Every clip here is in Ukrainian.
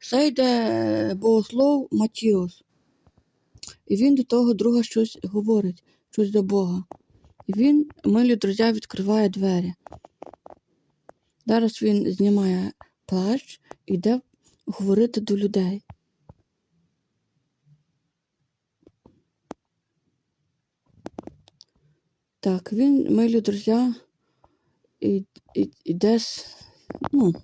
Це йде богослов Матіос. І він до того друга щось говорить, щось до Бога. І він, милі друзі, відкриває двері. Зараз він знімає плащ і йде говорити до людей. Так, він, милі друзі, і, іде, ну,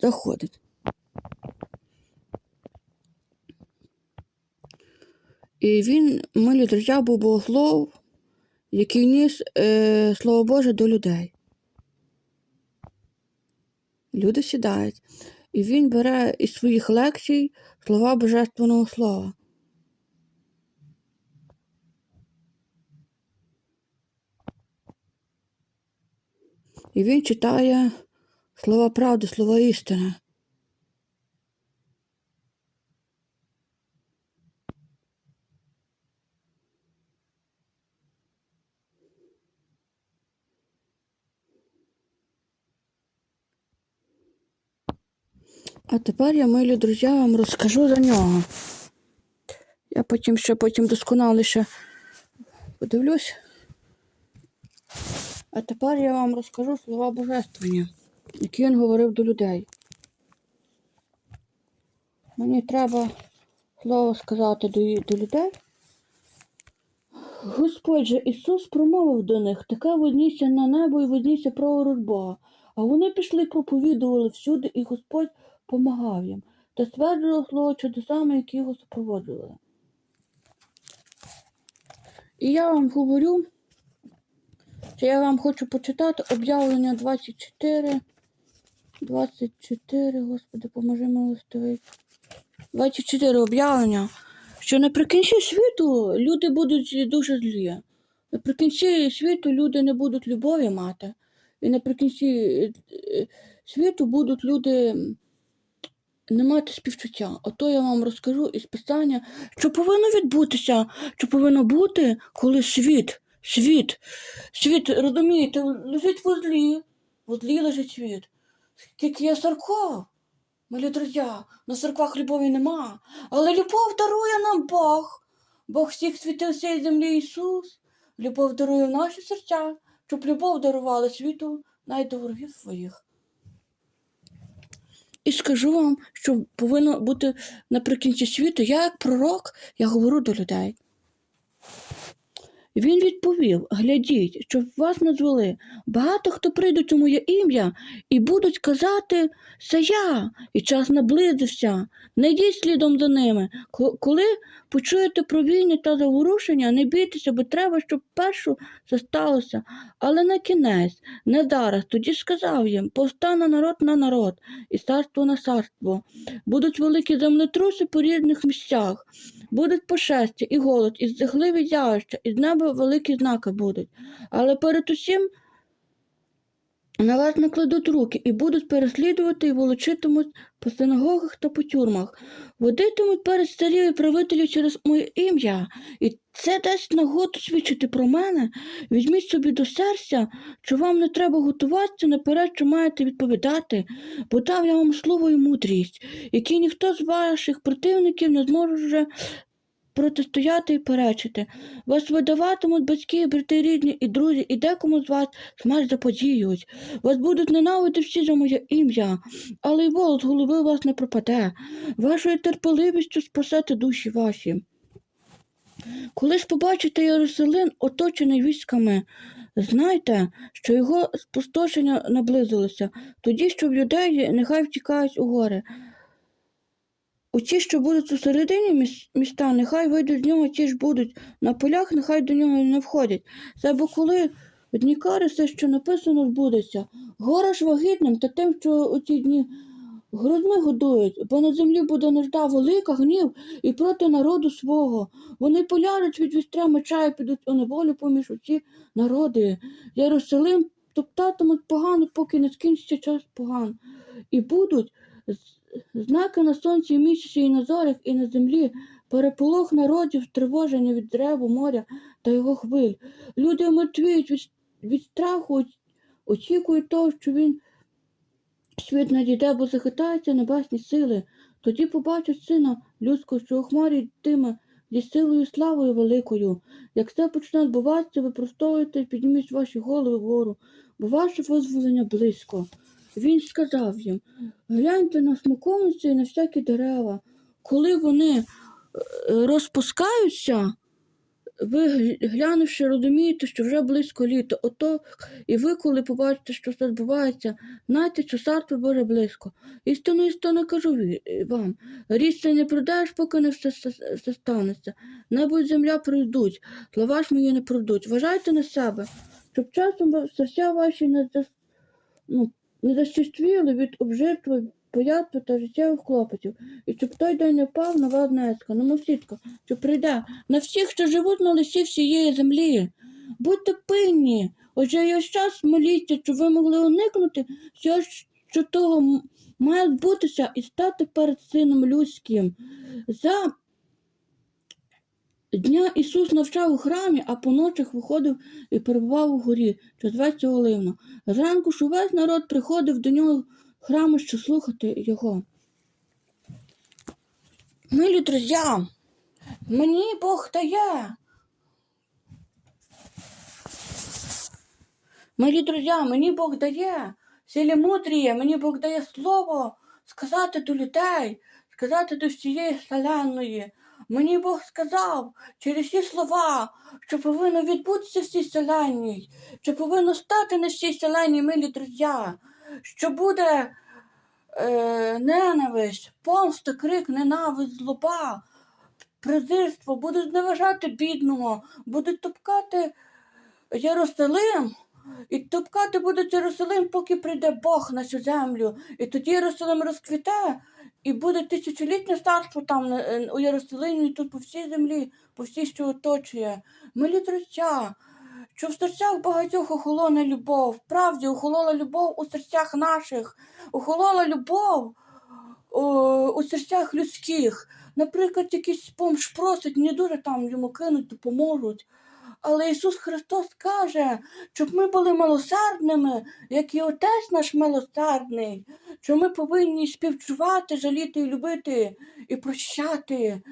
заходить. І він, милі був богослов, який ніс е, Слово Боже до людей. Люди сідають. І він бере із своїх лекцій слова Божественного Слова. І він читає слова правди, слова істини. А тепер я, милі друзі, вам розкажу за нього. Я потім ще потім досконаліше подивлюсь. А тепер я вам розкажу слова божественні, які він говорив до людей. Мені треба слово сказати до, до людей. Господь же Ісус промовив до них, таке вознісся на небо і вознісся праворуч Бога. А вони пішли, проповідували всюди, і Господь помагав їм та стверджував слово чудесами, які його супроводжували. І я вам говорю, що я вам хочу почитати об'явлення 24. 24, Господи, поможи милостивий. 24 об'явлення, що наприкінці світу люди будуть дуже злі. Наприкінці світу люди не будуть любові мати. І наприкінці е, е, світу будуть люди не мати співчуття. Ото я вам розкажу із писання, що повинно відбутися, що повинно бути, коли світ, світ, світ, розумієте, лежить в узлі, в узлі лежить світ. Скільки є церков, милі друзі, на церквах любові нема, але любов дарує нам Бог. Бог всіх світив всієї землі Ісус. Любов дарує в наші серця, щоб любов дарувала світу навіть до ворогів своїх. І скажу вам, що повинно бути наприкінці світу, я як пророк, я говорю до людей. Він відповів: глядіть, щоб вас назвали. Багато хто прийдуть у моє ім'я і будуть казати, це я, і час наблизився. Не йдіть слідом за ними. Коли почуєте про війни та заворушення, не бійтеся, бо треба, щоб першу це сталося. Але на кінець, не зараз. Тоді сказав їм: повстане народ на народ, і царство на царство. Будуть великі землетруси по різних місцях. Будуть пошестя і голод, і жахливі явища, і з неба великі знаки будуть. Але перед усім на вас накладуть руки і будуть переслідувати і волочитимуть по синагогах та по тюрмах. Водитимуть перед старів і правителів через моє ім'я, і це дасть нагоду свідчити про мене. Візьміть собі до серця, що вам не треба готуватися наперед, що маєте відповідати, бо дав я вам слово і мудрість, які ніхто з ваших противників не зможе протистояти і перечити. Вас видаватимуть батьки, брати рідні і друзі, і декому з вас смерть заподіють. Вас будуть ненавидити всі за моє ім'я, але й волос голови вас не пропаде. Вашою терпеливістю спасете душі ваші. Коли ж побачите Єрусалим, оточений військами, знайте, що його спустошення наблизилося, тоді, що в юдеї нехай втікають у гори. У ті, що будуть у середині міста, нехай вийдуть з нього, ті ж будуть на полях, нехай до нього не входять. Це бо коли в дні кари все, що написано, збудеться. Гора ж вагітним та тим, що у ті дні грудьми годують, бо на землі буде нужда велика, гнів і проти народу свого. Вони поляжуть від вістря меча і підуть у неволю поміж усі народи. Єрусалим топтатимуть погано, поки не скінчиться час поган. І будуть знаки на сонці, місяці, і на зорях, і на землі, переполох народів, тривоження від древу моря та його хвиль. Люди мертвіють від, від страху, очікують того, що він Світ надійде, бо захитаються небесні сили. Тоді побачать сина людського, що у хмарі йтиме зі силою славою великою. Як це почне відбуватися, ви простоюєте, підніміть ваші голови вгору, бо ваше визволення близько. Він сказав їм: гляньте на смоковниці і на всякі дерева. Коли вони е, розпускаються, ви глянувши, розумієте, що вже близько літо. Ото і ви, коли побачите, що це відбувається, знайте, що царство Боже близько. Істину, істину кажу вам. Ріс не продаєш, поки не все, все, все станеться. Небо й земля пройдуть, слова ж мої не пройдуть. Вважайте на себе, щоб часом серця ваші не, ну, не від обжитви, боятства та життєвих клопотів, і щоб той день не впав на вас нецька, на мосітка, що прийде на всіх, що живуть на лисі всієї землі. Будьте пильні, отже є час моліться, щоб ви могли уникнути всього, що того має відбутися і стати перед сином людським. За дня Ісус навчав у храмі, а по ночах виходив і перебував у горі, зветься Оливна. Зранку ж увесь народ приходив до нього в храми, щоб слухати його. Милі друзі, мені Бог дає. Милі друзі, мені Бог дає силі мудріє, мені Бог дає слово сказати до людей, сказати до всієї вселенної. Мені Бог сказав через ці слова, що повинно відбутися в цій вселенній, що повинно стати на цій вселенній, милі друзі, що буде е, ненависть, помста, крик, ненависть, злоба, презирство, будуть зневажати бідного, будуть топкати Єрусалим, і топкати будуть Єрусалим, поки прийде Бог на цю землю. І тоді Єрусалим розквіте, і буде тисячолітнє царство там е, у Єрусалимі, тут по всій землі, по всій, що оточує. Милі друзі, що в серцях багатьох охолоне любов. Правді, охолола любов у серцях наших, охолола любов о, у серцях людських. Наприклад, якийсь помш просить, не дуже там йому кинуть, допоможуть. Але Ісус Христос каже, щоб ми були милосердними, як і Отець наш милосердний, що ми повинні співчувати, жаліти і любити і прощати.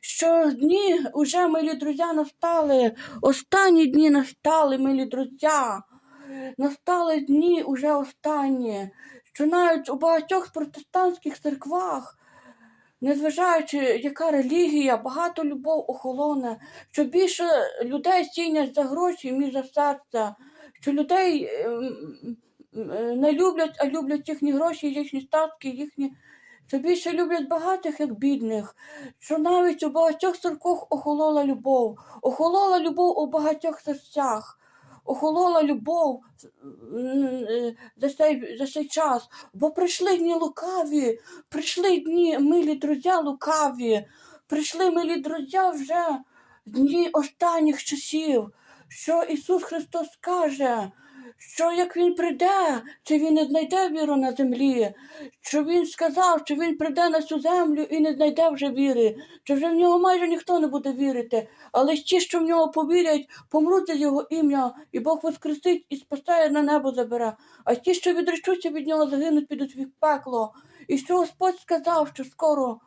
Що дні уже, милі друзі, настали, останні дні настали, милі друзі. Настали дні уже останні, що навіть у багатьох протестантських церквах незважаючи, яка релігія, багато любов охолоне, що більше людей цінять за гроші, ніж за серце, що людей ем, ем, не люблять, а люблять їхні гроші, їхні статки, їхні. Що більше люблять багатих, як бідних, що навіть у багатьох церквах охолола любов, охолола любов у багатьох серцях, охолола любов е, за цей, за цей час, бо прийшли дні лукаві, прийшли дні, милі друзі лукаві, прийшли милі друзі вже дні останніх часів, що Ісус Христос каже, що як Він прийде, чи Він не знайде віру на землі, що Він сказав, що Він прийде на цю землю і не знайде вже віри, що вже в нього майже ніхто не буде вірити, але ті, що в нього повірять, помруть за його ім'я, і Бог воскресить і спасає на небо забере. А ті, що відречуться від нього, загинуть, підуть в пекло. І що Господь сказав, що скоро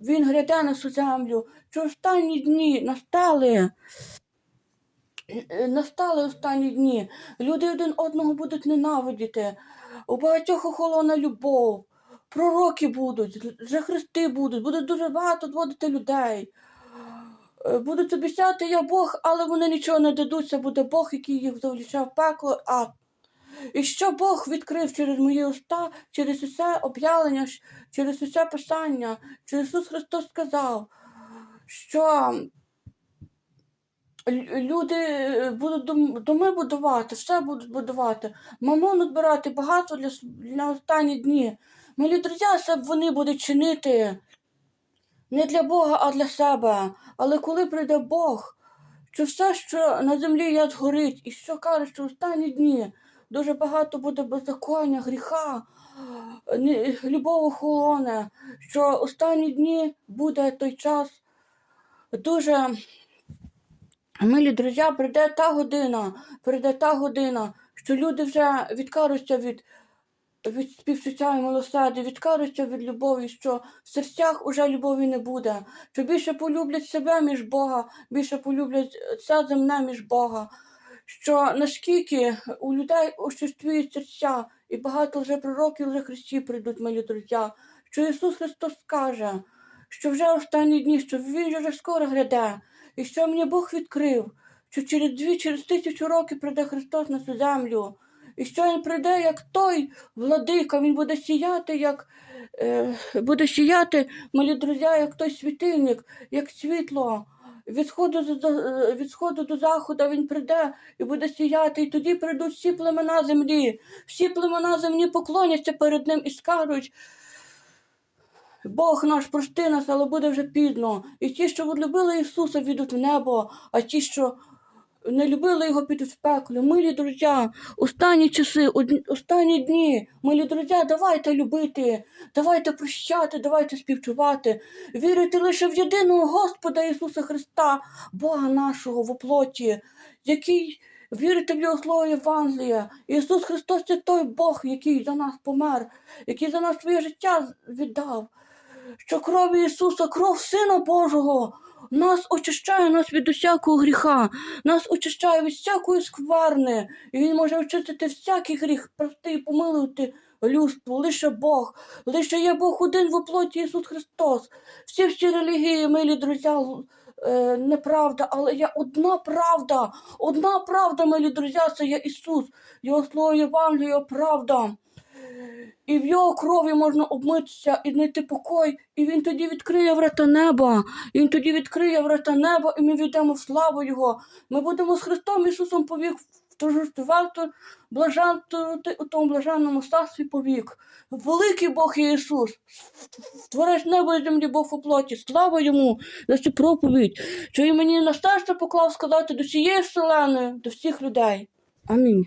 він гряде на цю землю, що останні дні настали. Е, Настали останні дні. Люди один одного будуть ненавидіти. У багатьох охолона любов. Пророки будуть, вже хрести будуть, буде дуже багато зводити людей. Е, Будуть обіцяти я Бог, але вони нічого не дадуть. Це буде Бог, який їх завлічав пекло. А і що Бог відкрив через мої уста, через усе об'явлення, через усе писання, що Ісус Христос сказав, що люди е, будуть дом- доми будувати, все будуть будувати, мамону збирати багато для, на останні дні. Милі друзі, це вони будуть чинити не для Бога, а для себе. Але коли прийде Бог, що все, що на землі є, згорить, і що каже, що останні дні дуже багато буде беззаконня, гріха, любов охолоне, що останні дні буде той час дуже. Милі друзі, прийде та година, прийде та година, що люди вже відкажуться від від співчуття і милосердя, відкажуться від любові, що в серцях уже любові не буде, що більше полюблять себе між Бога, більше полюблять це земне між Бога, що наскільки у людей оществують серця, і багато вже пророків, вже Христі прийдуть, милі друзі, що Ісус Христос каже, що вже останні дні, що Він вже скоро гряде, і що мені Бог відкрив, що через дві, через тисячу років прийде Христос на цю землю, і що Він прийде як той владика, Він буде сіяти, як е, буде сіяти, малі друзі, як той світильник, як світло. Від сходу, до- від сходу до заходу він прийде і буде сіяти, і тоді прийдуть всі племена землі, всі племена землі поклоняться перед ним і скажуть, Бог наш, прости нас, але буде вже пізно. І ті, що любили Ісуса, підуть в небо, а ті, що не любили його, підуть в пекло. Милі друзі, останні часи, останні дні, милі друзі, давайте любити, давайте прощати, давайте співчувати, вірити лише в єдиного Господа Ісуса Христа, Бога нашого в оплоті, який вірити в Його Слово Євангелія. Ісус Христос це той Бог, який за нас помер, який за нас своє життя віддав що кров Ісуса, кров Сина Божого, нас очищає нас від усякого гріха, нас очищає від всякої скверни, і Він може очистити всякий гріх, прости і помилувати людство, лише Бог, лише є Бог один в оплоті Ісус Христос. Всі всі релігії, милі друзі, е, неправда, але є одна правда, одна правда, милі друзі, це є Ісус, Його Слово Євангелія, правда. І в його крові можна обмитися і знайти покой, і він тоді відкриє врата неба. Він тоді відкриє врата неба, і ми війдемо в славу Його. Ми будемо з Христом Ісусом повік варто блаженствувати у тому блаженному царстві повік. Великий Бог Ісус, творець небо і землі Бог у плоті. Слава йому за цю проповідь, що і мені на серце поклав сказати до всієї вселеної, до всіх людей. Амінь.